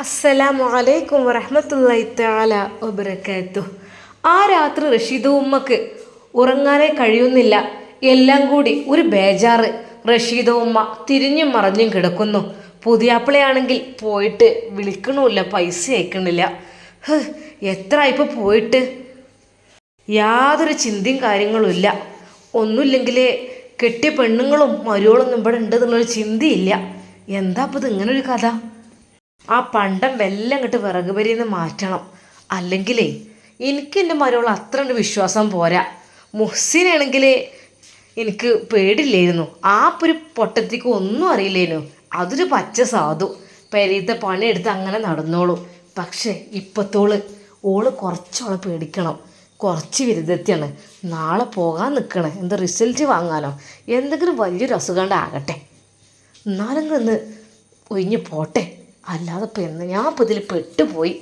അസ്സലാമു അലൈക്കും വറഹമത്തല്ലായി താല ഒബറക്കാത്തു ആ രാത്രി റഷീദ് ഉമ്മക്ക് ഉറങ്ങാനേ കഴിയുന്നില്ല. എല്ലാം കൂടി ഒരു ബേജാറ്. റഷീദ ഉമ്മ തിരിഞ്ഞും മറിഞ്ഞും കിടക്കുന്നു. പുതിയാപ്പിളയാണെങ്കിൽ പോയിട്ട് വിളിക്കണമില്ല പൈസ അയക്കണില്ല. എത്ര ഇപ്പൊ പോയിട്ട്? യാതൊരു ചിന്തയും കാര്യങ്ങളും ഇല്ല. ഒന്നുമില്ലെങ്കിൽ കെട്ടിയ പെണ്ണുങ്ങളും മരുവളൊന്നും ഇവിടെ ഉണ്ടെന്നുള്ളൊരു ചിന്തയില്ല. എന്താ ഇപ്പം ഇത് ഇങ്ങനൊരു കഥ? ആ പണ്ടം വെല്ലം അങ്ങോട്ട് വിറക് പരിന്ന് മാറ്റണം. അല്ലെങ്കിലേ എനിക്ക് എന്റെ മരുവൾ അത്ര ഒരു വിശ്വാസം പോരാ. മുഹ്സിനാണെങ്കിൽ എനിക്ക് പേടില്ലായിരുന്നു ആ ഒരു പൊട്ടത്തിക്ക് ഒന്നും അറിയില്ലേനു. അതൊരു പച്ച സാധു. പെരീത്തെ പണിയെടുത്ത് അങ്ങനെ നടന്നോളൂ. പക്ഷേ ഇപ്പത്തോൾ ഓൾ കുറച്ചോളെ പേടിക്കണം. കുറച്ച് വിരുദ്ധത്തിയാണ്. നാളെ പോകാൻ നിൽക്കണേ എന്താ റിസൾട്ട് വാങ്ങാനോ? എന്തെങ്കിലും വലിയൊരു അസുഖം ആകട്ടെ. എന്നാലും ഒന്ന് ഒഴിഞ്ഞ് പോട്ടെ. അല്ലാതെ ഇപ്പം എന്ന് ഞാൻ ഇപ്പം ഇതിൽ പെട്ടുപോയി.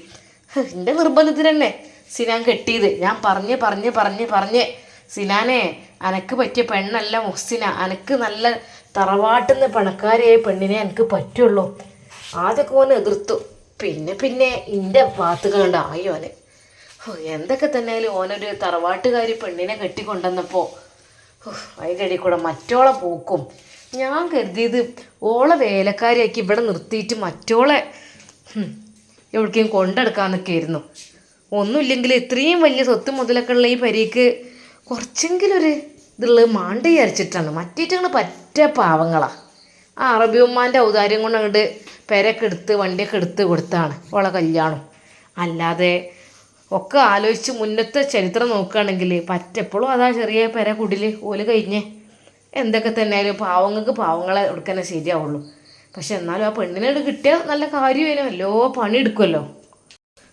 എന്റെ നിർബന്ധത്തിന് തന്നെ സിനാൻ കെട്ടിയത്. ഞാൻ പറഞ്ഞ് പറഞ്ഞ് പറഞ്ഞ് പറഞ്ഞ് സിനാനെ അനക്ക് പറ്റിയ പെണ്ണല്ല മുഹ്സിന. അനക്ക് നല്ല തറവാട്ടുന്ന പണക്കാരിയായ പെണ്ണിനെ എനിക്ക് പറ്റുള്ളൂ. ആദ്യമൊക്കെ ഓൻ എതിർത്തു. പിന്നെ പിന്നെ എന്റെ ഭാഗത്ത് ഉണ്ടായി ഓന്. ഓ എന്തൊക്കെ തന്നെ ഓനൊരു തറവാട്ടുകാരി പെണ്ണിനെ കെട്ടിക്കൊണ്ടുവന്നപ്പോൾ അതിന്റെ ഇടയിൽ കൂടെ മറ്റോളെ പോക്കും. ഞാൻ കരുതിയത് ഓളെ വേലക്കാരിയാക്കി ഇവിടെ നിർത്തിയിട്ട് മറ്റോളെ എവിടേക്കും കൊണ്ടെടുക്കാന്നൊക്കെ ആയിരുന്നു ഒന്നുമില്ലെങ്കിൽ ഇത്രയും വലിയ സ്വത്ത് മുതലൊക്കെ ഉള്ള ഈ പരിക്ക് കുറച്ചെങ്കിലും ഒരു ഇതുള്ളത് മാണ്ട വിചാരിച്ചിട്ടാണ്. മറ്റേറ്റങ്ങൾ പറ്റ പാവങ്ങളാ. ആ അറബി ഉമ്മാന്റെ ഔദാര്യം കൊണ്ട് അങ്ങോട്ട് പെരൊക്കെ എടുത്ത് വണ്ടിയൊക്കെ എടുത്ത് കൊടുത്താണ് ഓളെ കല്യാണം. അല്ലാതെ ഒക്കെ ആലോചിച്ച് മുന്നത്തെ ചരിത്രം നോക്കുകയാണെങ്കിൽ പറ്റപ്പോഴും അതാ ചെറിയ പെര കുടിൽ ഓൽ കഴിഞ്ഞേ. എന്തൊക്കെ തന്നെയായാലും പാവങ്ങൾക്ക് പാവങ്ങളെ എടുക്കാനേ ശരിയാവുള്ളൂ. പക്ഷെ എന്നാലും ആ പെണ്ണിനോട് കിട്ടിയാൽ നല്ല കാര്യമായിരുന്നു വല്ലോ പണി എടുക്കുമല്ലോ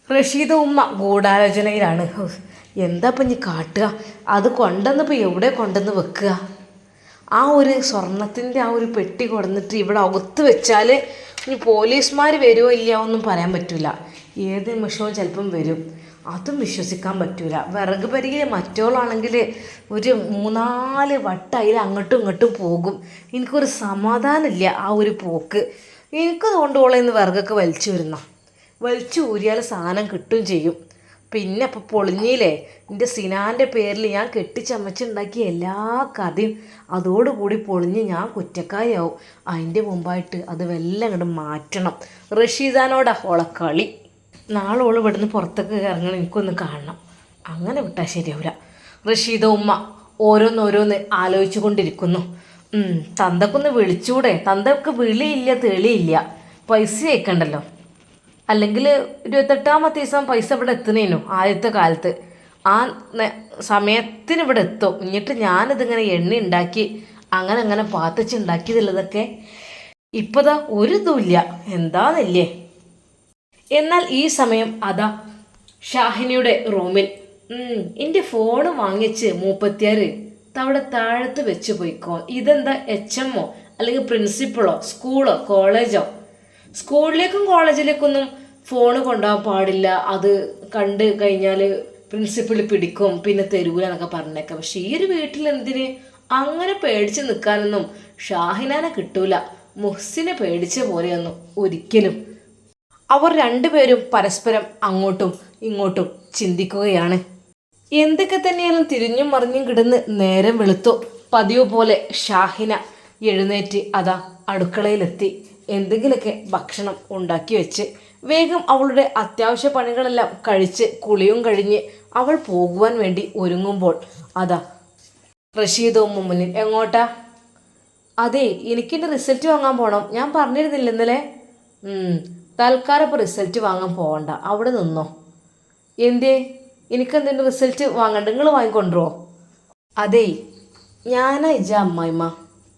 റഷീദ ഉമ്മ ഗൂഢാലോചനയിലാണ്. എന്താ ഇപ്പം ഇനി കാട്ടുക? അത് കൊണ്ടുവന്നിപ്പോൾ എവിടെ കൊണ്ടുവന്ന് വെക്കുക? ആ ഒരു സ്വർണത്തിന്റെ ആ ഒരു പെട്ടി കൊടുന്നിട്ട് ഇവിടെ അകത്ത് വെച്ചാൽ ഇനി പോലീസുമാർ വരുമോ ഇല്ലയോ ഒന്നും പറയാൻ പറ്റില്ല ഏത് നിമിഷവും ചിലപ്പം വരും. അതും വിശ്വസിക്കാൻ പറ്റൂല. വിറക് പരികിൽ മറ്റോളാണെങ്കിൽ ഒരു മൂന്നാൽ വട്ടം അതിൽ അങ്ങോട്ടും ഇങ്ങോട്ടും പോകും. എനിക്കൊരു സമാധാനമില്ല ആ ഒരു പോക്ക്. എനിക്ക് തോണ്ടുവോളെ ഇന്ന് വിറകൊക്കെ വലിച്ചു വരുന്ന? വലിച്ചു ഊരിയാൽ സാധനം കിട്ടും ചെയ്യും. പിന്നെ അപ്പോൾ പൊളിഞ്ഞില്ലേ? എന്റെ സിനാന്റെ പേരിൽ ഞാൻ കെട്ടിച്ചമച്ചുണ്ടാക്കിയ എല്ലാ കഥയും അതോടുകൂടി പൊളിഞ്ഞ് ഞാൻ കുറ്റക്കാരിയാവും. അതിന്റെ മുമ്പായിട്ട് അത് വെല്ലം മാറ്റണം. റഷീദാനോടാ ഓളെ കളി നാളെ ഓൾ ഇവിടുന്ന് പുറത്തേക്ക് ഇറങ്ങണം എനിക്കൊന്ന് കാണണം. അങ്ങനെ വിട്ടാൽ ശരിയാവില്ല റഷീദ ഉമ്മ ഓരോന്നോരോന്ന് ആലോചിച്ചു കൊണ്ടിരിക്കുന്നു തന്തക്കൊന്ന് വിളിച്ചൂടെ? തന്തക്ക് വിളിയില്ല തെളിയില്ല. പൈസ അയക്കണ്ടല്ലോ. അല്ലെങ്കിൽ ഇരുപത്തെട്ടാമത്തെ ദിവസം പൈസ ഇവിടെ എത്തുന്നേനു ആദ്യത്തെ കാലത്ത്. ആ സമയത്തിന് ഇവിടെ എത്തും. എന്നിട്ട് ഞാനിതിങ്ങനെ എണ്ണ ഉണ്ടാക്കി അങ്ങനെ അങ്ങനെ പാത്തച്ചുണ്ടാക്കിയതുള്ളതൊക്കെ ഇപ്പതാ ഒരു ഇതുമില്ല എന്താന്നില്ലേ? എന്നാൽ ഈ സമയം അതാ ഷാഹിനിയുടെ റൂമിൽ. എന്റെ ഫോണ് വാങ്ങിച്ച് മൂപ്പത്തിയാറ് അവിടെ താഴത്ത് വെച്ച് പോയിക്കോ. ഇതെന്താ എച്ച് എമ്മോ അല്ലെങ്കിൽ പ്രിൻസിപ്പളോ സ്കൂളോ കോളേജോ സ്കൂളിലേക്കും കോളേജിലേക്കൊന്നും ഫോണ് കൊണ്ടുപോകാൻ പാടില്ല. അത് കണ്ട് കഴിഞ്ഞാൽ പ്രിൻസിപ്പിൾ പിടിക്കും. പിന്നെ തരൂല എന്നൊക്കെ പറഞ്ഞേക്കാം. പക്ഷെ ഈ ഒരു വീട്ടിൽ എന്തിന്? അങ്ങനെ പേടിച്ച് നിൽക്കാനൊന്നും ഷാഹിനാനെ കിട്ടൂല. മുഹ്സിനെ പേടിച്ച പോലെയൊന്നും ഒരിക്കലും. അവർ രണ്ടുപേരും പരസ്പരം അങ്ങോട്ടും ഇങ്ങോട്ടും ചിന്തിക്കുകയാണ്. എന്തൊക്കെ തന്നെയാലും തിരിഞ്ഞും മറിഞ്ഞും കിടന്ന് നേരം വെളുത്തു. പതിവ് പോലെ ഷാഹിന എഴുന്നേറ്റ് അതാ അടുക്കളയിലെത്തി. എന്തെങ്കിലുമൊക്കെ ഭക്ഷണം ഉണ്ടാക്കി വെച്ച് വേഗം അവളുടെ അത്യാവശ്യ പണികളെല്ലാം കഴിച്ച് കുളിയും കഴിഞ്ഞ് അവൾ പോകുവാൻ വേണ്ടി ഒരുങ്ങുമ്പോൾ അതാ റഷീദോ മുന്നിൽ എങ്ങോട്ടാ? അതെ എനിക്കെന്റെ റിസൾട്ട് വാങ്ങാൻ പോകണം ഞാൻ പറഞ്ഞിരുന്നില്ല ഇന്നലെ? തൽക്കാലം ഇപ്പോൾ റിസൾട്ട് വാങ്ങാൻ പോകണ്ട അവിടെ നിന്നോ. എന്തേ എനിക്കെന്തെങ്കിലും റിസൾട്ട് വാങ്ങണ്ട. നിങ്ങൾ വാങ്ങിക്കൊണ്ടുവോ അതേ ഞാനാ ഇജ അമ്മായിമ്മ.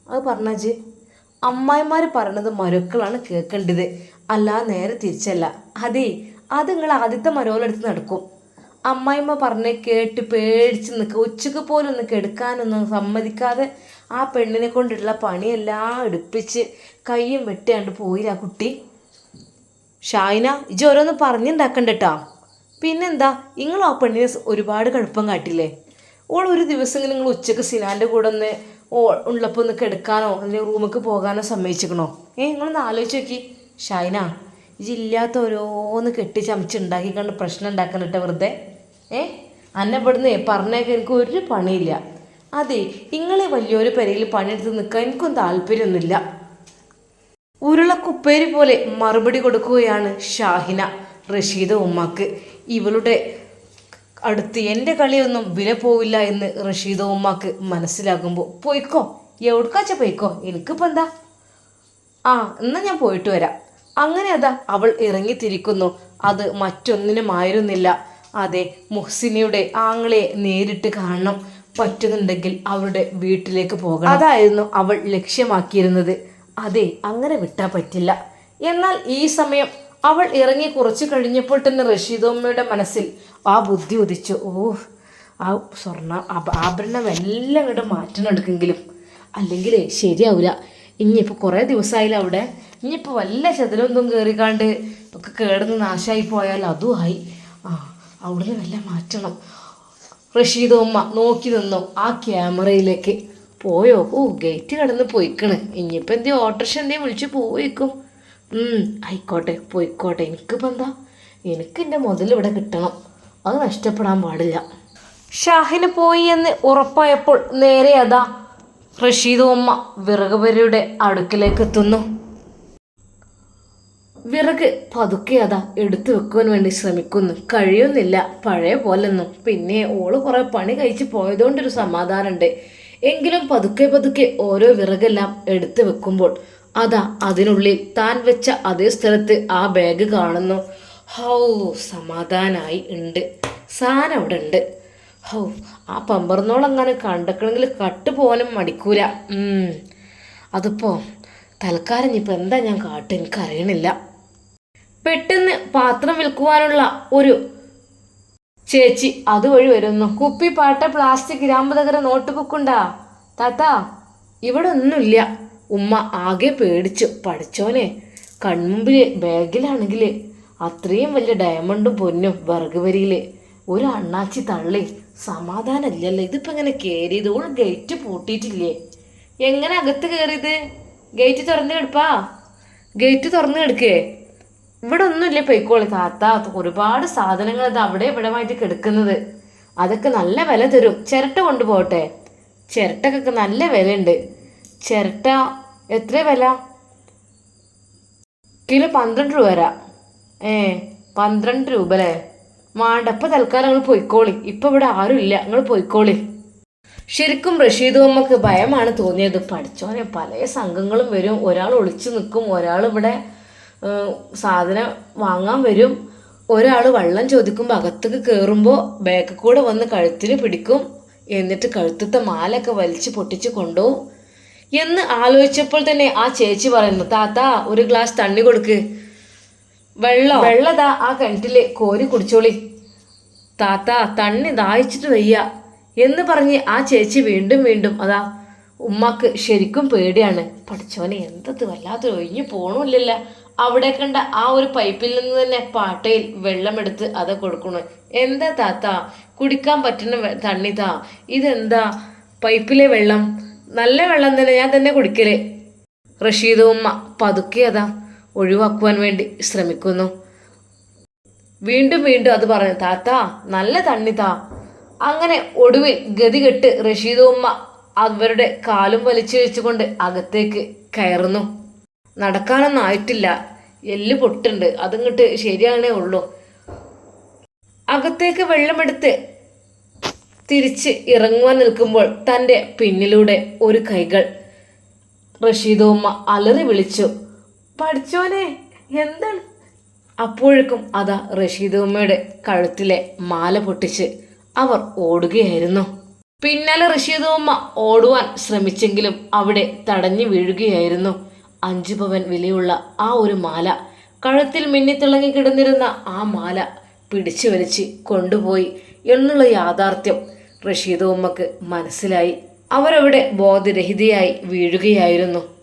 അത് പറഞ്ഞാച്ച് അമ്മായിമാർ പറയണത് മരുക്കളാണ് കേൾക്കേണ്ടത് അല്ല നേരെ തിരിച്ചല്ല. അതേ അത് നിങ്ങൾ ആദ്യത്തെ മരോലെടുത്ത് നടക്കും. അമ്മായിമ്മ പറഞ്ഞ് കേട്ട് പേടിച്ച് നിൽക്കുക ഉച്ചയ്ക്ക് പോലും ഒന്ന് കെടുക്കാനൊന്നും സമ്മതിക്കാതെ ആ പെണ്ണിനെ കൊണ്ടുള്ള പണിയെല്ലാം എടുപ്പിച്ച് കയ്യും വെട്ടിയാണ്ട് പോയില്ല ആ കുട്ടി. ഷായിന ഇജ് ഓരോന്ന് പറഞ്ഞുണ്ടാക്കണ്ട കേട്ടാ പിന്നെന്താ നിങ്ങൾ ആ പെണ്ണിനെ ഒരുപാട് കടുപ്പം കാട്ടില്ലേ? ഓൾ ഒരു ദിവസം നിങ്ങൾ ഉച്ചയ്ക്ക് സിനാന്റെ കൂടെ ഒന്ന് ഓ ഉള്ളപ്പോൾ ഒന്ന് കിടക്കാനോ അല്ലെങ്കിൽ റൂമിലേക്ക് പോകാനോ സമ്മതിച്ചിക്കണോ ഏ നിങ്ങളൊന്ന് ആലോചിച്ച് നോക്കി ഷൈന ഇല്ലാത്ത ഓരോന്ന് കെട്ടി ചമച്ചുണ്ടാക്കി കണ്ട് പ്രശ്നം ഉണ്ടാക്കണിട്ട് വെറുതെ? ഏ അന്നെ ഇവിടുന്ന് പറഞ്ഞേക്ക് എനിക്ക് ഒരു പണിയില്ല. അതെ ഇങ്ങളെ വലിയൊരു പെരയിൽ പണിയെടുത്ത് നിൽക്കാൻ എനിക്കൊന്നും താല്പര്യമൊന്നുമില്ല ഉരുളക്കുപ്പേരി പോലെ മറുപടി കൊടുക്കുകയാണ് ഷാഹിന റഷീദ ഉമ്മാക്ക്. ഇവളുടെ അടുത്ത് എന്റെ കളിയൊന്നും വില പോവില്ല എന്ന് റഷീദ ഉമ്മാക്ക് മനസ്സിലാകുമ്പോൾ പോയിക്കോ എവിടക്കാച്ച പോയിക്കോ? എനിക്കിപ്പോൾ എന്താ? ആ എന്നാൽ ഞാൻ പോയിട്ട് വരാം. അങ്ങനെ അതാ അവൾ ഇറങ്ങിത്തിരിക്കുന്നു. അത് മറ്റൊന്നിനുമായിരുന്നില്ല അതെ മുഹ്സിനിയുടെ ആങ്ങളെ നേരിട്ട് കാണണം പറ്റുന്നുണ്ടെങ്കിൽ അവരുടെ വീട്ടിലേക്ക് പോകണം. അതായിരുന്നു അവൾ ലക്ഷ്യമാക്കിയിരുന്നത്. അതെ അങ്ങനെ വിട്ടാൽ പറ്റില്ല. എന്നാൽ ഈ സമയം അവൾ ഇറങ്ങി കുറച്ച് കഴിഞ്ഞപ്പോൾ തന്നെ റഷീദോമ്മയുടെ മനസ്സിൽ ആ ബുദ്ധി ഉദിച്ചു. ഓ ആ സ്വർണ ആഭ- ആഭരണം എല്ലാം ഇങ്ങോട്ട് മാറ്റണമെടുക്കെങ്കിലും അല്ലെങ്കിൽ ശരിയാവില്ല ഇനിയിപ്പോൾ കുറേ ദിവസമായില്ല അവിടെ. ഇനിയിപ്പോൾ വല്ല ചതിലൊന്നും കയറിക്കാണ്ട് ഒക്കെ കേടുന്ന് നാശമായി പോയാൽ അതും ആയി. ആ അവിടുന്ന് വല്ല മാറ്റണം. റഷീദ് ഉമ്മ നോക്കി നിന്നു ആ ക്യാമറയിലേക്ക്. പോയോ? ഓ ഗേറ്റ് കടന്ന് പോയിക്കണ്. ഇനിയിപ്പോൾ എന്തേ ഓട്ടോറിക്ഷ എന്തേ വിളിച്ച് പോയിക്കും. ആയിക്കോട്ടെ പോയിക്കോട്ടെ. എനിക്കിപ്പോൾ എന്താ? എനിക്ക് എന്റെ മുതൽ ഇവിടെ കിട്ടണം. അത് നഷ്ടപ്പെടാൻ പാടില്ല. ഷാഹിന് പോയി എന്ന് ഉറപ്പായപ്പോൾ നേരെ അതാ റഷീദ് ഉമ്മ വിറകുപരിയുടെ അടുക്കിലേക്ക് എത്തുന്നു. വിറക് പതുക്കെ അതാ എടുത്തു വെക്കുവാൻ വേണ്ടി ശ്രമിക്കുന്നു. കഴിയുന്നില്ല പഴയ പോലൊന്നും. പിന്നെ ഓൾ കുറെ പണി കഴിച്ച് പോയതുകൊണ്ടൊരു സമാധാനമുണ്ട് എങ്കിലും പതുക്കെ പതുക്കെ ഓരോ വിറകെല്ലാം എടുത്തു വെക്കുമ്പോൾ അതാ അതിനുള്ളിൽ താൻ വെച്ച അതേ സ്ഥലത്ത് ആ ബാഗ് കാണുന്നു. ഹൗ സമാധാനായി ഉണ്ട്. സാധനം അവിടെ ഉണ്ട്. ഹൗ ആ പമ്പറന്നോളങ്ങനെ കണ്ടക്കണമെങ്കിൽ കട്ട് പോകാനും മടിക്കൂല. അതിപ്പോ തൽക്കാലം ഇനിയിപ്പോൾ എന്താ ഞാൻ കാട്ട് എനിക്കറിയണില്ല. പെട്ടെന്ന് പാത്രം വിൽക്കുവാനുള്ള ഒരു ചേച്ചി അതുവഴി വരുന്നു. കുപ്പി പാട്ട പ്ലാസ്റ്റിക് ഗ്രാമ്പതകര നോട്ട് ബുക്കുണ്ടാ താത്താ ഇവിടെ ഒന്നുമില്ല ഉമ്മ ആകെ പേടിച്ചു. പഠിച്ചോനെ കൺമുമ്പിൽ ബാഗിലാണെങ്കിൽ അത്രയും വലിയ ഡയമണ്ടും പൊന്നും വർഗവരിയിൽ ഒരു അണ്ണാച്ചി തള്ളി. സമാധാനമില്ലല്ലോ. ഇതിപ്പോൾ ഇങ്ങനെ കയറിയത് ഓൾ ഗേറ്റ് പൂട്ടിയിട്ടില്ലേ? എങ്ങനെ അകത്ത് കയറിയത് ഗേറ്റ് തുറന്നു കിടപ്പാ ഗേറ്റ് തുറന്നു കിടക്കേ ഇവിടെ ഒന്നുമില്ല പൊയ്ക്കോളി താത്ത ഒരുപാട് സാധനങ്ങൾ അത് അവിടെ ഇവിടെ ആയിട്ട് കിടക്കുന്നത്. അതൊക്കെ നല്ല വില തരും. ചിരട്ട കൊണ്ടുപോകട്ടെ. ചിരട്ടക്കൊക്കെ നല്ല വിലയുണ്ട്. ചിരട്ട എത്ര വില? കിലോ പന്ത്രണ്ട് രൂപ വരാ. ഏ പന്ത്രണ്ട് രൂപ അല്ലേ? വേണ്ട ഇപ്പം തൽക്കാലം നിങ്ങൾ പൊയ്ക്കോളി. ഇപ്പം ഇവിടെ ആരും ഇല്ല. നിങ്ങൾ പൊയ്ക്കോളി. ശരിക്കും റഷീദും അമ്മയ്ക്ക് ഭയമാണ് തോന്നിയത്. പഠിച്ചോനെ പല സംഘങ്ങളും വരും. ഒരാൾ ഒളിച്ചു നിൽക്കും. ഒരാൾ ഇവിടെ സാധനം വാങ്ങാൻ വരും. ഒരാൾ വള്ളം ചോദിക്കുമ്പോൾ അകത്തേക്ക് കയറുമ്പോൾ ബാക്കിൽ കൂടെ വന്ന് കഴുത്തിന് പിടിക്കും. എന്നിട്ട് കഴുത്തത്തെ മാലൊക്കെ വലിച്ച് പൊട്ടിച്ച് കൊണ്ടുപോകും എന്ന് ആലോചിച്ചപ്പോൾ തന്നെ ആ ചേച്ചി പറയുന്നു താത്ത ഒരു ഗ്ലാസ് തണ്ണി കൊടുക്ക്. വെള്ളം. വെള്ളതാ ആ കിണറ്റിൽ കോരി കുടിച്ചോളി. താത്ത തണ്ണി ദാഹിച്ചിട്ട് വയ്യ. എന്ന് പറഞ്ഞ് ആ ചേച്ചി വീണ്ടും വീണ്ടും അതാ ഉമ്മക്ക് ശരിക്കും പേടിയാണ്. പഠിച്ചവനെ എന്തത് വല്ലാതെ ഒഴിഞ്ഞു പോണില്ലല്ല അവിടെ കണ്ട ആ ഒരു പൈപ്പിൽ നിന്ന് തന്നെ പാട്ടയിൽ വെള്ളമെടുത്ത് അത് കൊടുക്കണു എന്താ താത്ത? കുടിക്കാൻ പറ്റുന്ന വെ- തണ്ണി താ. ഇതെന്താ? പൈപ്പിലെ വെള്ളം. നല്ല വെള്ളം തന്നെ ഞാൻ തന്നെ കുടിക്കലേ. റഷീദ് ഉമ്മ പതുക്കെ അതാ ഒഴിവാക്കുവാൻ വേണ്ടി ശ്രമിക്കുന്നു. വീണ്ടും വീണ്ടും അത് പറഞ്ഞു താത്ത നല്ല തണ്ണി താ. അങ്ങനെ ഒടുവിൽ ഗതികെട്ട് റഷീദ് ഉമ്മ അവരുടെ കാലും വലിച്ചു വെച്ചുകൊണ്ട് അകത്തേക്ക് കയറുന്നു. നടക്കാനൊന്നും ആയിട്ടില്ല. എല്ല് പൊട്ടുണ്ട്. അതിങ്ങോട്ട് ശരിയാണേ ഉള്ളൂ. അകത്തേക്ക് വെള്ളമെടുത്ത് തിരിച്ച് ഇറങ്ങുവാൻ നിൽക്കുമ്പോൾ തന്റെ പിന്നിലൂടെ ഒരു കൈകൾ റഷീദുമ്മ അലറി വിളിച്ചു പഠിച്ചോനെ എന്താണ്? അപ്പോഴേക്കും അതാ റഷീദുമ്മയുടെ കഴുത്തിലെ മാല പൊട്ടിച്ച് അവർ ഓടുകയായിരുന്നു. പിന്നാലെ റഷീദുമ്മ ഓടുവാൻ ശ്രമിച്ചെങ്കിലും അവിടെ തടഞ്ഞു വീഴുകയായിരുന്നു. അഞ്ചു പവൻ വിലയുള്ള ആ ഒരു മാല. കഴുത്തിൽ മിന്നിത്തിളങ്ങി കിടന്നിരുന്ന ആ മാല പിടിച്ചു വലിച്ച് കൊണ്ടുപോയി എന്നുള്ള യാഥാർത്ഥ്യം റഷീദ് ഉമ്മക്ക് മനസ്സിലായി. അവരവിടെ ബോധരഹിതയായി വീഴുകയായിരുന്നു.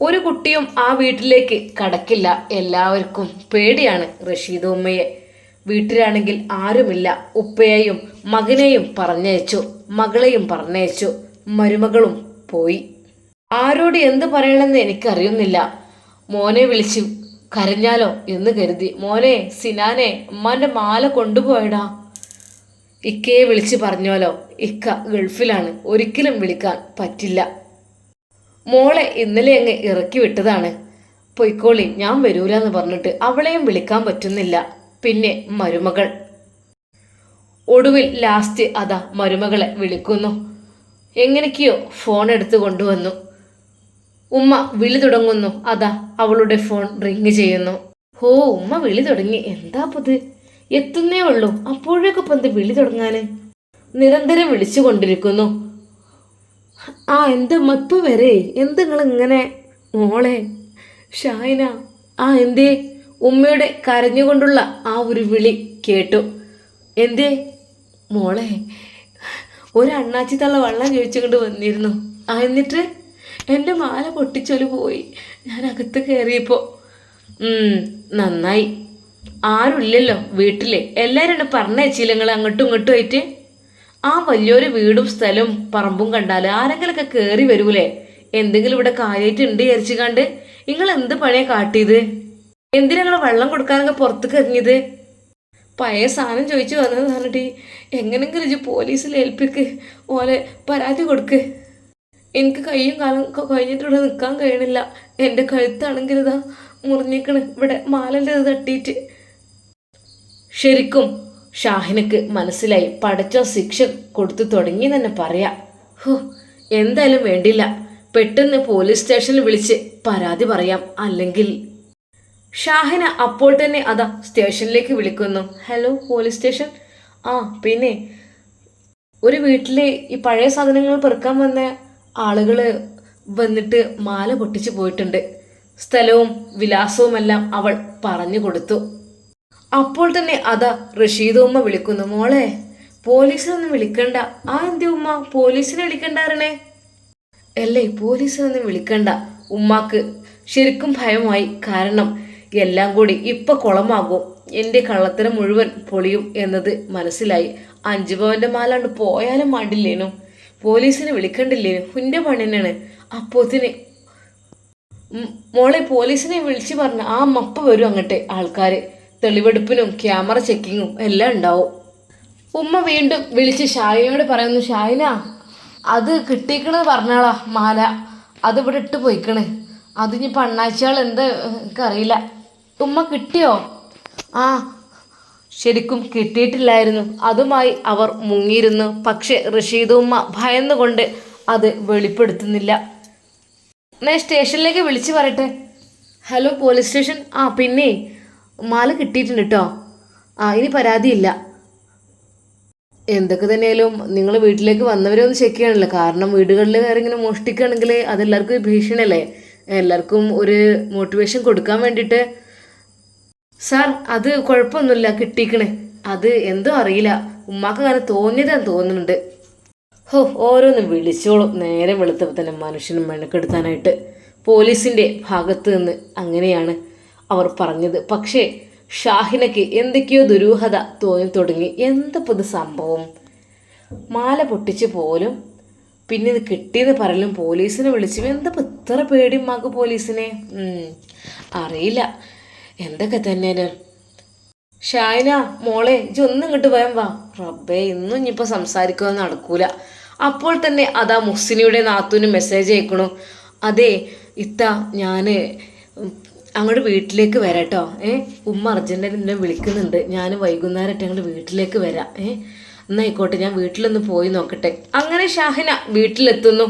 ഒരു കുട്ടിയും ആ വീട്ടിലേക്ക് കടക്കില്ല. എല്ലാവർക്കും പേടിയാണ് റഷീദ് ഉമ്മയെ. വീട്ടിലാണെങ്കിൽ ആരുമില്ല. ഉപ്പയെയും മകനെയും പറഞ്ഞയച്ചു. മകളെയും പറഞ്ഞയച്ചു. മരുമകളും പോയി. ആരോട് എന്ത് പറയണമെന്ന് എനിക്കറിയുന്നില്ല. മോനെ വിളിച്ചു. കരഞ്ഞാലോ എന്ന് കരുതി. മോനെ സിനാനെ ഉമ്മാന്റെ മാല കൊണ്ടുപോയടാ. ഇക്കയെ വിളിച്ച് പറഞ്ഞോലോ ഇക്ക ഗൾഫിലാണ്. ഒരിക്കലും വിളിക്കാൻ പറ്റില്ല. മോളെ ഇന്നലെ അങ്ങ് ഇറക്കി വിട്ടതാണ്. പൊയ്ക്കോളി ഞാൻ വരൂല എന്ന് പറഞ്ഞിട്ട് അവളെയും വിളിക്കാൻ പറ്റുന്നില്ല. പിന്നെ മരുമകൾ. ഒടുവിൽ ലാസ്റ്റ് അതാ മരുമകളെ വിളിക്കുന്നു. എങ്ങനെയൊക്കെയോ ഫോൺ എടുത്ത് കൊണ്ടുവന്നു. ഉമ്മ വിളി തുടങ്ങുന്നു. അതാ അവളുടെ ഫോൺ റിങ് ചെയ്യുന്നു. ഹോ ഉമ്മ വിളി തുടങ്ങി. എന്താ പുത്? എത്തുന്നേ ഉള്ളൂ. അപ്പോഴേക്കും പന്ത് വിളി തുടങ്ങാന്? നിരന്തരം വിളിച്ചു കൊണ്ടിരിക്കുന്നു. ആ എന്താ മപ്പ വരെ? എന്ത് ഇങ്ങനെ മോളെ ഷായന. ആ എന്തേ? ഉമ്മയുടെ കരഞ്ഞുകൊണ്ടുള്ള ആ ഒരു വിളി കേട്ടു. എന്തേ? മോളെ ഒരു അണ്ണാച്ചി തള്ള വെള്ളം ചോദിച്ചുകൊണ്ട് വന്നിരുന്നു. ആ എന്നിട്ട്? എന്റെ മാല പൊട്ടിച്ചൊൽ പോയി. ഞാൻ അകത്ത് കയറിയപ്പോൾ നന്നായി. ആരുമില്ലല്ലോ വീട്ടിൽ എല്ലാവരും പറഞ്ഞയച്ചില്ല നിങ്ങൾ അങ്ങോട്ടും ഇങ്ങോട്ടും ആയിട്ട്? ആ വലിയൊരു വീടും സ്ഥലവും പറമ്പും കണ്ടാൽ ആരെങ്കിലൊക്കെ കയറി വരൂലേ? എന്തെങ്കിലും ഇവിടെ കാര്യമായിട്ട് ഉണ്ട് വിചാരിച്ചു കണ്ട് നിങ്ങൾ എന്ത് പണിയാ കാട്ടിയത്? എന്തിനാ നിങ്ങൾ വെള്ളം കൊടുക്കാനൊക്കെ പുറത്തേക്ക് ഇറങ്ങിയത്? പഴയ സാധനം ചോദിച്ചു വന്നത് പറഞ്ഞിട്ട് എങ്ങനെങ്കിലും പോലീസിൽ ഏൽപ്പിക്ക്. ഓലെ പരാതി കൊടുക്ക്. എനിക്ക് കൈയും കാലും കഴിഞ്ഞിട്ടിവിടെ നിൽക്കാൻ കഴിയണില്ല. എന്റെ കഴുത്താണെങ്കിൽ ഇതാ മുറിഞ്ഞിക്കണ് ഇവിടെ മാലന്റെ ഇത് തട്ടിയിട്ട്. ശരിക്കും ഷാഹിനക്ക് മനസ്സിലായി. പടച്ച ശിക്ഷ കൊടുത്തു തുടങ്ങി തന്നെ പറയാം. ഹോ എന്തായാലും വേണ്ടില്ല. പെട്ടെന്ന് പോലീസ് സ്റ്റേഷനിൽ വിളിച്ച് പരാതി പറയാം. അല്ലെങ്കിൽ ഷാഹിന അപ്പോൾ തന്നെ അതാ സ്റ്റേഷനിലേക്ക് വിളിക്കുന്നു. Hello police station? ആ പിന്നെ ഒരു വീട്ടിലെ ഈ പഴയ സാധനങ്ങൾ പെറുക്കാൻ വന്ന ആളുകൾ വന്നിട്ട് മാല പൊട്ടിച്ചു പോയിട്ടുണ്ട്. സ്ഥലവും വിലാസവുമെല്ലാം അവൾ പറഞ്ഞു കൊടുത്തു. അപ്പോൾ തന്നെ അതാ റഷീദ് ഉമ്മ വിളിക്കുന്നു മോളെ. പോലീസിനൊന്നും വിളിക്കണ്ട. ആ എന്തി ഉമ്മ? പോലീസിനെ വിളിക്കണ്ടാരണേ അല്ലേ പോലീസിനൊന്നും വിളിക്കണ്ട. ഉമ്മാക്ക് ശരിക്കും ഭയമായി. കാരണം എല്ലാം കൂടി ഇപ്പൊ കുളമാകും. എന്റെ കള്ളത്തരം മുഴുവൻ പൊളിയും എന്നത് മനസ്സിലായി. അഞ്ചു പവന്റെ മാലാണ്ട് പോയാലും മാണ്ടില്ലേനു പോലീസിനെ വിളിക്കണ്ടില്ലേ? കുന്റെ പണി തന്നെയാണ് അപ്പോത്തിന് മോളെ പോലീസിനെ വിളിച്ചു പറഞ്ഞ ആ മപ്പ വരും അങ്ങട്ടെ. ആൾക്കാർ തെളിവെടുപ്പിനും ക്യാമറ ചെക്കിങ്ങും എല്ലാം ഉണ്ടാവും. ഉമ്മ വീണ്ടും വിളിച്ച് ഷായിനോട് പറയുന്നു ഷായിന അത് കിട്ടിക്കണത് പറഞ്ഞാളാ മാല. അത് ഇവിടെ ഇട്ട് പോയിക്കണ്. അത് ഇനി പണ്ണാഴ്ചകൾ എന്താ എനിക്കറിയില്ല. ഉമ്മ കിട്ടിയോ? ആ ശരിക്കും കിട്ടിയിട്ടില്ലായിരുന്നു. അതുമായി അവർ മുങ്ങിയിരുന്നു. പക്ഷേ റഷീദുമ്മ ഭയന്നുകൊണ്ട് അത് വെളിപ്പെടുത്തുന്നില്ല. ഞാൻ സ്റ്റേഷനിലേക്ക് വിളിച്ചു പറയട്ടെ. Hello police station? ആ പിന്നെ മാല കിട്ടിയിട്ടുണ്ട് കേട്ടോ ആ ഇനി പരാതിയില്ല. എന്തൊക്കെ തന്നെയാലും നിങ്ങൾ വീട്ടിലേക്ക് വന്നവരെ ഒന്ന് ചെക്ക് ചെയ്യണമല്ലോ കാരണം വീടുകളിൽ വേറെ ഇങ്ങനെ മോഷ്ടിക്കുകയാണെങ്കിൽ അതെല്ലാവർക്കും ഭീഷണിയല്ലേ? എല്ലാവർക്കും ഒരു മോട്ടിവേഷൻ കൊടുക്കാൻ വേണ്ടിയിട്ട് സാർ അത് കുഴപ്പമൊന്നുമില്ല കിട്ടിക്കണേ. അത് എന്തോ അറിയില്ല. ഉമ്മാക്ക് അങ്ങനെ തോന്നിയതാന്ന് തോന്നുന്നുണ്ട്. ഹോ ഓരോന്ന് വിളിച്ചോളും. നേരെ വെളുത്തപ്പോൾ തന്നെ മനുഷ്യനും മെനക്കെടുത്താനായിട്ട് പോലീസിന്റെ ഭാഗത്ത് നിന്ന് അങ്ങനെയാണ് അവർ പറഞ്ഞത്. പക്ഷേ ഷാഹിനയ്ക്ക് എന്തൊക്കെയോ ദുരൂഹത തോന്നി തുടങ്ങി. എന്തപ്പോൾ ഇത് സംഭവം? മാല പൊട്ടിച്ച് പോലും പിന്നെ ഇത് കിട്ടിയെന്ന് പറയലും പോലീസിനെ വിളിച്ചു. എന്തപ്പോൾ ഇത്ര പേടി മാക്ക് പോലീസിനെ? അറിയില്ല. എന്തൊക്കെ തന്നെ ഷായന മോളെ ഇജ് ഒന്നും ഇങ്ങോട്ട് പോയാൻ വാ. റബ്ബേ ഇന്നും ഇനിയിപ്പോൾ സംസാരിക്കുക നടക്കൂല. അപ്പോൾ തന്നെ അതാ മുസ്സിനിയുടെ നാത്തൂന് മെസ്സേജ് അയക്കണു. അതെ ഇത്ത ഞാൻ അങ്ങോട്ട് വീട്ടിലേക്ക് വരാട്ടോ. ഏ ഉമ്മ അർജന്റായിട്ട് എന്നെ വിളിക്കുന്നുണ്ട്. ഞാൻ വൈകുന്നേരമായിട്ട് അങ്ങോട്ട് വീട്ടിലേക്ക് വരാം. ഏ എന്നായിക്കോട്ടെ ഞാൻ വീട്ടിലൊന്ന് പോയി നോക്കട്ടെ. അങ്ങനെ ഷാഹിന വീട്ടിലെത്തുന്നു.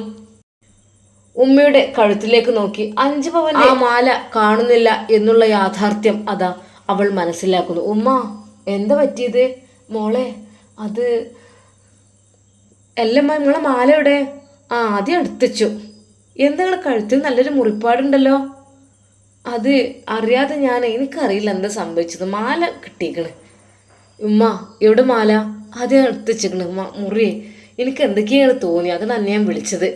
ഉമ്മയുടെ കഴുത്തിലേക്ക് നോക്കി അഞ്ച് പവൻ ആ മാല കാണുന്നില്ല എന്നുള്ള യാഥാർത്ഥ്യം അതാ അവൾ മനസ്സിലാക്കുന്നു. ഉമ്മ എന്താ പറ്റിയത്? മോളെ അത് എല്ലമ്മ നിങ്ങളെ മാല എവിടെ? ആ ആദ്യം എടുത്തിച്ചു എന്താ കഴുത്തിൽ നല്ലൊരു മുറിപ്പാടുണ്ടല്ലോ? അത് അറിയാതെ ഞാൻ എനിക്കറിയില്ല എന്താ സംഭവിച്ചത്. മാല കിട്ടിയേക്കണ്. ഉമ്മ എവിടെ മാല? ആദ്യം എടുത്ത് വെച്ചേക്കണ് ഉമ്മ മുറിയെ എനിക്ക് എന്തൊക്കെയാണ് തോന്നി അതാണ് ഞാൻ വിളിച്ചത്.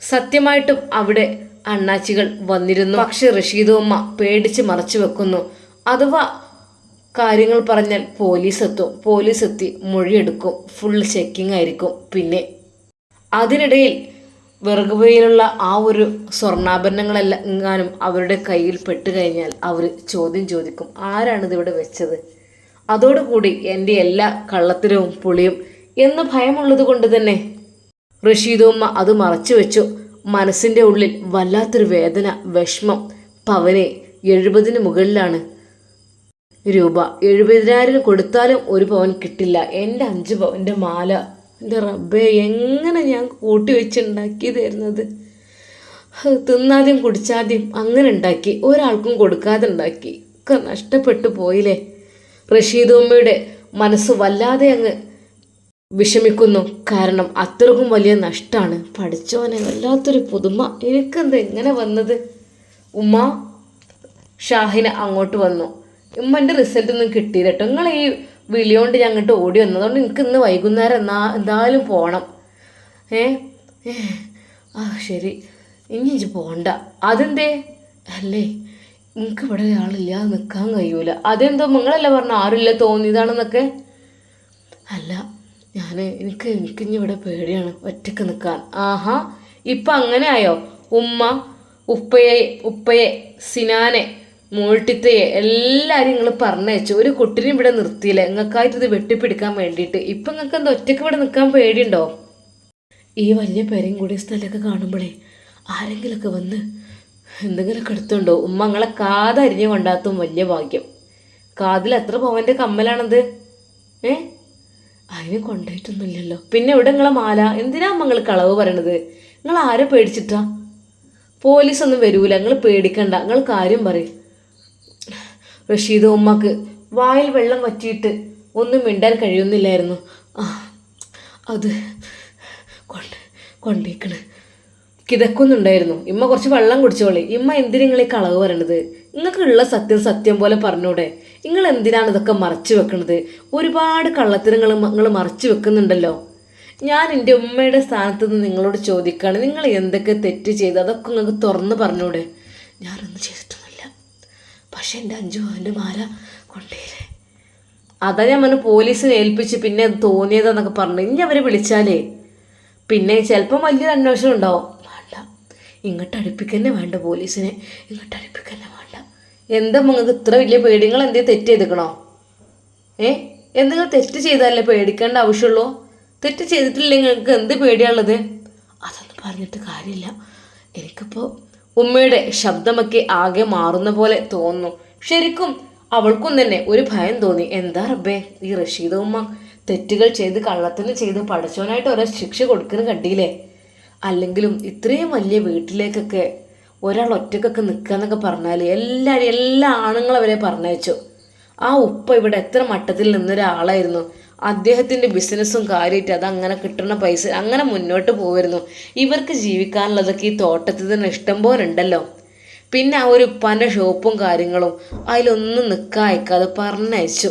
സത്യമായിട്ടും അവിടെ അണ്ണാച്ചികൾ വന്നിരുന്നു. പക്ഷെ റഷീദുമ്മ പേടിച്ച് മറച്ചു വെക്കുന്നു. അഥവാ കാര്യങ്ങൾ പറഞ്ഞാൽ പോലീസ് എത്തും പോലീസ് എത്തി മൊഴിയെടുക്കും. ഫുൾ ചെക്കിംഗ് ആയിരിക്കും. പിന്നെ അതിനിടയിൽ വെറുകുവയിലുള്ള ആ ഒരു സ്വർണാഭരണങ്ങളെല്ലാം എങ്ങാനും അവരുടെ കയ്യിൽ പെട്ട് കഴിഞ്ഞാൽ അവർ ചോദ്യം ചോദിക്കും ആരാണിത് ഇവിടെ വെച്ചത്? അതോടുകൂടി എന്റെ എല്ലാ കള്ളത്തരവും പുളിയും എന്ന് ഭയമുള്ളത് കൊണ്ട് തന്നെ റഷീദുമ്മ അത് മറച്ചു വെച്ചു. മനസ്സിന്റെ ഉള്ളിൽ വല്ലാത്തൊരു വേദന വിഷമം പവനെ എഴുപതിന് മുകളിലാണ്. രൂപ എഴുപതിനായിരം കൊടുത്താലും ഒരു പവൻ കിട്ടില്ല. എന്റെ അഞ്ച് പവന്റെ മാല എന്റെ റബ്ബെ എങ്ങനെ ഞാൻ കൂട്ടി വെച്ചുണ്ടാക്കി തരുന്നത്? തിന്നാദ്യം കുടിച്ചാദ്യം അങ്ങനെ ഉണ്ടാക്കി. ഒരാൾക്കും കൊടുക്കാതെ ഉണ്ടാക്കി. ഒക്കെ നഷ്ടപ്പെട്ടു പോയില്ലേ? റഷീദുമ്മയുടെ മനസ്സ് വല്ലാതെ അങ്ങ് വിഷമിക്കുന്നു. കാരണം അത്രക്കും വലിയ നഷ്ടമാണ് പഠിച്ചോനെ വല്ലാത്തൊരു പുതുമ. എനിക്കെന്ത് എങ്ങനെ വന്നത്? ഉമ്മ ഷാഹിന അങ്ങോട്ട് വന്നു. ഉമ്മന്റെ റിസൾട്ട് ഒന്നും കിട്ടിയില്ല കേട്ടോ നിങ്ങൾ ഈ വിളിയോണ്ട് ഞാൻ അങ്ങോട്ട് ഓടി വന്നു. അതുകൊണ്ട് എനിക്ക് ഇന്ന് വൈകുന്നേരം എന്നാ എന്തായാലും പോകണം ഏ? ആ ശരി. ഇനി പോണ്ട. അതെന്തേ? അല്ലേ? നിങ്ങൾക്ക് ഇവിടെ ഒരാളില്ലാതെ നിൽക്കാൻ കഴിയൂല. അതെന്തോ നിങ്ങളല്ല പറഞ്ഞ ആരുമില്ല തോന്നിയതാണെന്നൊക്കെ? അല്ല. ഞാൻ എനിക്ക് എനിക്കിഞ്ഞി ഇവിടെ പേടിയാണ് ഒറ്റയ്ക്ക് നിൽക്കാൻ ആഹാ ഇപ്പം അങ്ങനെ ആയോ? ഉമ്മ ഉപ്പയെ ഉപ്പയെ സിനാനെ മോൾട്ടിത്തയെ എല്ലാവരും നിങ്ങൾ പറഞ്ഞയച്ചു. ഒരു കുട്ടിനെ ഇവിടെ നിർത്തിയില്ല. നിങ്ങൾക്കായിട്ട് ഇത് വെട്ടിപ്പിടിക്കാൻ വേണ്ടിയിട്ട്. ഇപ്പം നിങ്ങൾക്ക് എന്താ ഒറ്റയ്ക്ക് ഇവിടെ നിൽക്കാൻ പേടിയുണ്ടോ? ഈ വലിയ പെരയും കൂടി സ്ഥലമൊക്കെ കാണുമ്പോഴേ ആരെങ്കിലുമൊക്കെ വന്ന് എന്തെങ്കിലുമൊക്കെ എടുത്തുണ്ടോ? ഉമ്മ നിങ്ങളെ കാതരിഞ്ഞു കൊണ്ടാത്തും വലിയ ഭാഗ്യം. കാതിൽ എത്ര പവന്റെ കമ്മലാണത്? ഏ? അതിന് കൊണ്ടായിട്ടൊന്നുമില്ലല്ലോ. പിന്നെ ഇവിടെ നിങ്ങളെ മാല എന്തിനാ നിങ്ങൾ കളവ് പറയണത്? നിങ്ങൾ ആരെ പേടിച്ചിട്ടാ? പോലീസൊന്നും വരൂല നിങ്ങൾ പേടിക്കണ്ട നിങ്ങൾ കാര്യം പറയും. റഷീദ് ഉമ്മക്ക് വായിൽ വെള്ളം വറ്റിയിട്ട് ഒന്നും മിണ്ടാൻ കഴിയുന്നില്ലായിരുന്നു. ആ അത് കൊണ്ട് കൊണ്ടേക്കണ് കിതക്കുന്നുണ്ടായിരുന്നു. ഇമ്മ കുറച്ച് വെള്ളം കുടിച്ചോളി. ഇമ്മ എന്തിനാ നിങ്ങൾ ഈ കളവ് പറയണത്? നിങ്ങൾക്കുള്ള സത്യം സത്യം പോലെ പറഞ്ഞൂടെ. നിങ്ങൾ എന്തിനാണ് ഇതൊക്കെ മറച്ചു വെക്കുന്നത് ഒരുപാട് കള്ളത്തരങ്ങൾ നിങ്ങൾ മറച്ചു വെക്കുന്നുണ്ടല്ലോ. ഞാൻ എന്റെ ഉമ്മയുടെ സ്ഥാനത്ത് നിന്ന് നിങ്ങളോട് ചോദിക്കുകയാണ് നിങ്ങൾ എന്തൊക്കെ തെറ്റ് ചെയ്ത് അതൊക്കെ നിങ്ങൾക്ക് തുറന്ന് പറഞ്ഞൂടെ? ഞാനൊന്നും ചെയ്തിട്ടൊന്നുമില്ല. പക്ഷെ എന്റെ അഞ്ചു എന്റെ മാല കൊണ്ടേരെ. അതാ ഞാൻ പറഞ്ഞു പോലീസിനെ ഏൽപ്പിച്ച് പിന്നെ അത് തോന്നിയതാന്നൊക്കെ പറഞ്ഞു. ഇനി അവരെ വിളിച്ചാലേ? പിന്നെ ചിലപ്പം വലിയൊരു അന്വേഷണം ഉണ്ടാവും. വേണ്ട. ഇങ്ങോട്ട് അടുപ്പിക്കന്നെ വേണ്ട പോലീസിനെ. ഇങ്ങോട്ട് അടുപ്പിക്കന്നെ വേണ്ട എന്താ നിങ്ങൾക്ക് ഇത്ര വലിയ പേടി നിങ്ങൾ എന്തേ തെറ്റ് ചെയ്തിക്കണോ? ഏ? എന്തെങ്കിലും തെറ്റ് ചെയ്താലല്ലേ പേടിക്കേണ്ട ആവശ്യമുള്ളൂ? തെറ്റ് ചെയ്തിട്ടില്ലെങ്കിൽ നിങ്ങൾക്ക് എന്ത് പേടിയാണുള്ളത്? അതൊന്നും പറഞ്ഞിട്ട് കാര്യമില്ല. എനിക്കിപ്പോൾ ഉമ്മയുടെ ശബ്ദമൊക്കെ ആകെ മാറുന്ന പോലെ തോന്നുന്നു. ശരിക്കും അവൾക്കും തന്നെ ഒരു ഭയം തോന്നി. എന്താ റബ്ബേ ഈ റഷീദ ഉമ്മ തെറ്റുകൾ ചെയ്ത് കള്ളത്തിന് ചെയ്ത് പഠിച്ചവനായിട്ട് ഓരോ ശിക്ഷ കൊടുക്കുന്ന കണ്ടില്ലേ? അല്ലെങ്കിലും ഇത്രയും വലിയ വീട്ടിലേക്കൊക്കെ ഒരാൾ ഒറ്റക്കൊക്കെ നിൽക്കുക എന്നൊക്കെ പറഞ്ഞാൽ എല്ലാവരും എല്ലാ ആണുങ്ങളും അവരെ പറഞ്ഞയച്ചു. ആ ഉപ്പ ഇവിടെ എത്ര മട്ടത്തിൽ നിന്നൊരാളായിരുന്നു. അദ്ദേഹത്തിന്റെ ബിസിനസ്സും കാര്യമായിട്ട് അത് അങ്ങനെ കിട്ടുന്ന പൈസ അങ്ങനെ മുന്നോട്ട് പോകുമായിരുന്നു ഇവർക്ക് ജീവിക്കാനുള്ളതൊക്കെ ഈ തോട്ടത്തിൽ തന്നെ ഇഷ്ടം പോലെ ഉണ്ടല്ലോ. പിന്നെ ആ ഒരു ഉപ്പാന്റെ ഷോപ്പും കാര്യങ്ങളും അതിലൊന്നും നിൽക്കാൻ അയക്കാതെ പറഞ്ഞയച്ചു.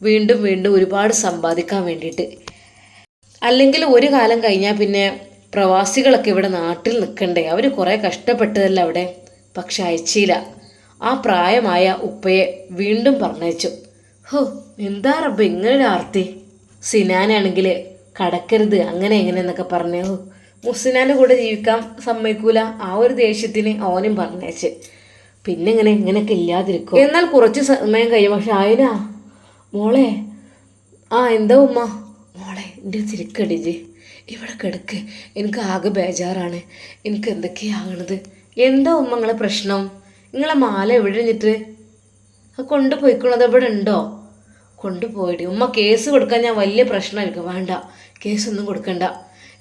വീണ്ടും വീണ്ടും ഒരുപാട് സമ്പാദിക്കാൻ വേണ്ടിയിട്ട്. അല്ലെങ്കിൽ ഒരു കാലം കഴിഞ്ഞാൽ പിന്നെ പ്രവാസികളൊക്കെ ഇവിടെ നാട്ടിൽ നിൽക്കണ്ടേ? അവർ കുറേ കഷ്ടപ്പെട്ടതല്ല അവിടെ? പക്ഷെ അയച്ചില്ല. ആ പ്രായമായ ഉപ്പയെ വീണ്ടും പറഞ്ഞയച്ചു. ഹോ എന്താ റബ്ബ് ഇങ്ങനൊരു ആർത്തി? സിനാനാണെങ്കിൽ കടക്കരുത് അങ്ങനെ എങ്ങനെ എന്നൊക്കെ പറഞ്ഞു. ഹോ മുസിനാന്റെ കൂടെ ജീവിക്കാൻ സമ്മതിക്കൂല ആ ഒരു ദേഷ്യത്തിന് ഓനും പറഞ്ഞേച്ച് പിന്നെ ഇങ്ങനെ ഇങ്ങനെയൊക്കെ ഇല്ലാതിരിക്കും? എന്നാൽ കുറച്ച് സമയം കഴിയും. പക്ഷെ ആയിനാ? മോളെ ആ എന്താ ഉമ്മ? മോളെ എന്റെ തിരിക്കടിജ് ഇവിടെ കിടക്ക് എനിക്ക് ആകെ ബേജാറാണ്. എനിക്ക് എന്തൊക്കെയാകണത് എന്താ ഉമ്മ നിങ്ങളെ പ്രശ്നം? നിങ്ങളെ മാല എവിടെ ഇരുന്നിട്ട് അത് കൊണ്ടുപോയിക്കണത് ഇവിടെ ഉണ്ടോ? കൊണ്ടുപോയിട്ട് ഉമ്മ കേസ് കൊടുക്കാൻ ഞാൻ വലിയ പ്രശ്നമായിരിക്കും. വേണ്ട. കേസൊന്നും കൊടുക്കണ്ട.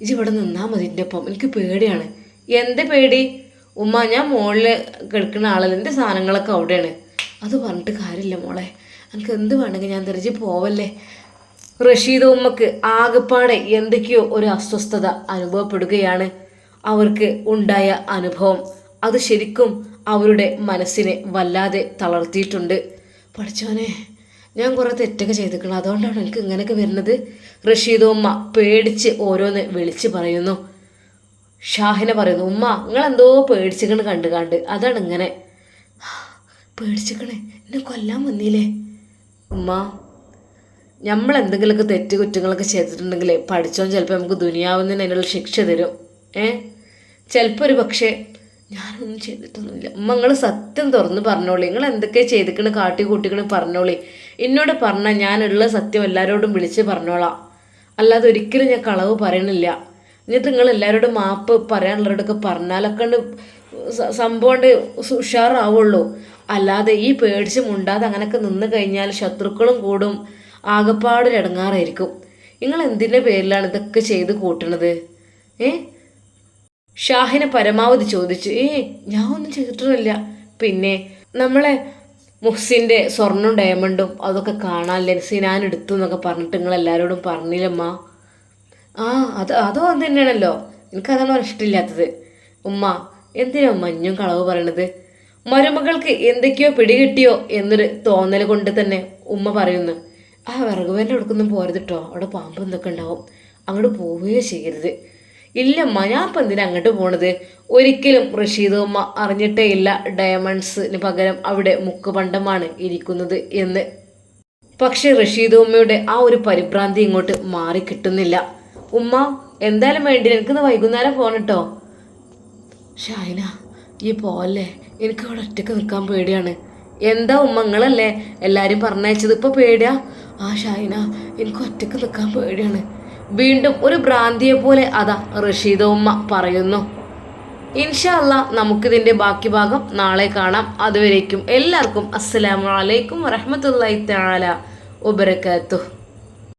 ഇജ് ഇവിടെ നിന്നാൽ മതി എന്റെ ഒപ്പം. എനിക്ക് പേടിയാണ്. എന്ത് പേടി? ഉമ്മ ഞാൻ മുകളിൽ കിടക്കുന്ന ആളല്ല എന്റെ സാധനങ്ങളൊക്കെ അവിടെയാണ്? അത് പറഞ്ഞിട്ട് കാര്യമില്ല മോളെ. എനിക്ക് എന്ത് വേണമെങ്കിൽ ഞാൻ തിരിച്ച് പോവല്ലേ? റഷീദ് ഉമ്മക്ക് ആകെപ്പാടെ എന്തൊക്കെയോ ഒരു അസ്വസ്ഥത അനുഭവപ്പെടുകയാണ്. അവർക്ക് ഉണ്ടായ അനുഭവം അത് ശരിക്കും അവരുടെ മനസ്സിനെ വല്ലാതെ തളർത്തിയിട്ടുണ്ട്. പഠിച്ചോനെ ഞാൻ കുറേ തെറ്റൊക്കെ ചെയ്തിട്ടുള്ളത് അതുകൊണ്ടാണ് എനിക്ക് ഇങ്ങനെയൊക്കെ വരുന്നത്. റഷീദ് ഉമ്മ പേടിച്ച് ഓരോന്ന് വിളിച്ച് പറയുന്നു. ഷാഹിന പറയുന്നു ഉമ്മ നിങ്ങൾ എന്തോ പേടിച്ചിക്കണ് കണ്ട് കണ്ട് അതാണ് ഇങ്ങനെ. പേടിച്ചിക്കണേ എന്നെ കൊല്ലാൻ വന്നില്ലേ ഉമ്മ നമ്മൾ എന്തെങ്കിലുമൊക്കെ തെറ്റ് കുറ്റങ്ങളൊക്കെ ചെയ്തിട്ടുണ്ടെങ്കിൽ പഠിച്ചോൻ ചിലപ്പോൾ നമുക്ക് ദുനിയാവുന്നതിന് അതിനുള്ള ശിക്ഷ തരും. ഏ? ചിലപ്പോൾ ഒരു പക്ഷേ ഞാനൊന്നും ചെയ്തിട്ടൊന്നുമില്ല. ഉമ്മ നിങ്ങൾ സത്യം തുറന്ന് പറഞ്ഞോളി. നിങ്ങൾ എന്തൊക്കെ ചെയ്തിക്കണ് കാട്ടി കൂട്ടിക്കണ് പറഞ്ഞോളി. എന്നോട് പറഞ്ഞാൽ ഞാനുള്ള സത്യം എല്ലാവരോടും വിളിച്ച് പറഞ്ഞോളാം. അല്ലാതെ ഒരിക്കലും ഞാൻ കളവ് പറയണില്ല. എന്നിട്ട് നിങ്ങൾ എല്ലാവരോടും മാപ്പ് പറയാനുള്ളവരോടൊക്കെ പറഞ്ഞാലൊക്കെ സംഭവം ഉഷാറാവുള്ളൂ. അല്ലാതെ ഈ പേടിച്ച് മുണ്ടാതെ അങ്ങനെയൊക്കെ നിന്ന് കഴിഞ്ഞാൽ ശത്രുക്കളും കൂടും. ആകപ്പാടൊരു ഇടങ്ങാറായിരിക്കും നിങ്ങൾ എന്തിന്റെ പേരിലാണ് ഇതൊക്കെ ചെയ്ത് കൂട്ടണത്? ഏ? ഷാഹിനെ പരമാവധി ചോദിച്ചു. ഏ ഞാൻ ഒന്നും ചെയ്തിട്ടൊന്നുമില്ല. പിന്നെ നമ്മളെ മുഹ്സിന്റെ സ്വർണും ഡയമണ്ടും അതൊക്കെ കാണാൻ സിനാൻ എടുത്തു എന്നൊക്കെ പറഞ്ഞിട്ട് നിങ്ങൾ എല്ലാവരോടും പറഞ്ഞില്ലമ്മ? ആ അത് അതോ അത് തന്നെയാണല്ലോ. എനിക്കതാണ് ഇഷ്ടമില്ലാത്തത്. ഉമ്മ എന്തിനാ മഞ്ഞും കളവ് പറയണത്? മരുമകൾക്ക് എന്തൊക്കെയോ പിടികിട്ടിയോ എന്നൊരു തോന്നൽ കൊണ്ട് തന്നെ ഉമ്മ പറയുന്നു. ആ വിറകുവേന്റെ അടുക്കൊന്നും പോരുത് കേട്ടോ അവിടെ പാമ്പ് എന്തൊക്കെ ഉണ്ടാവും? അങ്ങോട്ട് പോവുകയോ ചെയ്യരുത്. ഇല്ലമ്മ ഇപ്പം എന്തിനാ അങ്ങോട്ട് പോണത്? ഒരിക്കലും റഷീദ് ഉമ്മ അറിഞ്ഞിട്ടേ ഇല്ല ഡയമണ്ട്സിന് പകരം അവിടെ മുക്കുപണ്ടമാണ് ഇരിക്കുന്നത് എന്ന്. പക്ഷെ റഷീദ് ഉമ്മയുടെ ആ ഒരു പരിഭ്രാന്തി ഇങ്ങോട്ട് മാറി കിട്ടുന്നില്ല. ഉമ്മ എന്തായാലും വേണ്ടി എനിക്കിന്ന് വൈകുന്നേരം പോണട്ടോ ഷായന ഈ പോലെ എനിക്ക് അവിടെ ഒറ്റയ്ക്ക് നിൽക്കാൻ പേടിയാണ്. എന്താ ഉമ്മങ്ങളല്ലേ എല്ലാവരും പറഞ്ഞയച്ചത്? ഇപ്പോൾ പേടിയാ? ആ ഷായിന എനിക്ക് ഒറ്റയ്ക്ക് നിൽക്കാൻ പേടിയാണ്. വീണ്ടും ഒരു ഭ്രാന്തിയെ പോലെ അതാ റഷീദ ഉമ്മ പറയുന്നു. ഇൻഷല്ല നമുക്കിതിന്റെ ബാക്കി ഭാഗം നാളെ കാണാം. അതുവരേക്കും എല്ലാവർക്കും അസ്സലാമു അലൈക്കും വറഹമത്തല്ലായി തആല വബറകാതുഹു.